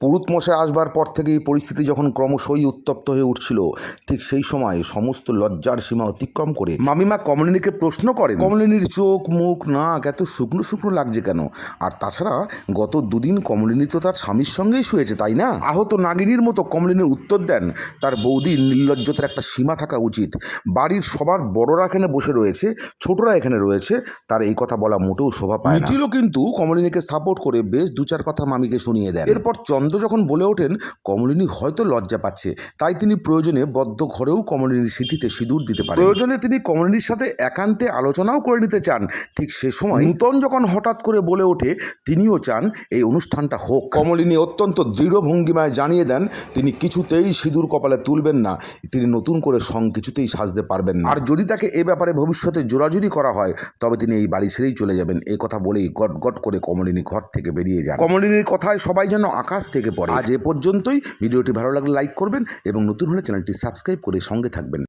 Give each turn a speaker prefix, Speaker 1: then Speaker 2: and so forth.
Speaker 1: পুরুত মশাই আসবার পর থেকেই পরিস্থিতি যখন ক্রমশই উত্তপ্ত হয়ে উঠছিল ঠিক সেই সময় সমস্ত লজ্জার সীমা অতিক্রম করে মামিমা কমলিনীকে প্রশ্ন করেন কমলিনীর চোখ মুখ নাক এত শুকনো শুকনো লাগছে কেন? আর তাছাড়া গত দুদিন কমলিনী তো তার স্বামীর সঙ্গেই শুয়েছে তাই না? আহত নাগিনীর মতো কমলিনীর উত্তর দেন তার বৌদির নির্লজ্জতার একটা সীমা থাকা উচিত। বাড়ির সবার বড়রা এখানে বসে রয়েছে ছোটরা এখানে রয়েছে তার এই কথা বলা মোটেও শোভা পায় মিটিলও কিন্তু কমলিনীকে সাপোর্ট করে বেশ দু চার কথা মামিকে শুনিয়ে দেন। এরপর চন্দ্র যখন বলে ওঠেন কমলিনী হয়তো লজ্জা পাচ্ছে। তাই তিনি প্রয়োজনে বদ্ধ ঘরেও কমলিনীর স্মৃতিতে সিঁদুর দিতে পারেন। প্রয়োজনে তিনি কমলিনীর সাথে একান্তে আলোচনাও করে নিতে চান। ঠিক সে সময় নূতন যখন হঠাৎ করে বলে ওঠে তিনিও চান এই অনুষ্ঠানটা হোক। কমলিনী অত্যন্ত দৃঢ় ভঙ্গিমায় জানিয়ে দেন তিনি কিছুতেই সিঁদুর কপালে তুলবেন না। তিনি নতুন করে সং কিছুতেই সাজতে পারবেন না। আর যদি তাকে এ ব্যাপারে ভবিষ্যতে জোরাজুরি করা হয় তবে তিনি এই বাড়ি ছেড়েই চলে যাবেন। এ কথা বলেই গট গট করে কমলিনী ঘর থেকে বেরিয়ে যান। কমলিনীর কথায় সবাই যেন আকাশ থেকে পড়ে আজ এ পর্যন্তই। ভিডিওটি ভালো লাগলে লাইক করবেন এবং নতুন হলে চ্যানেলটি সাবস্ক্রাইব করে সঙ্গে থাকবেন।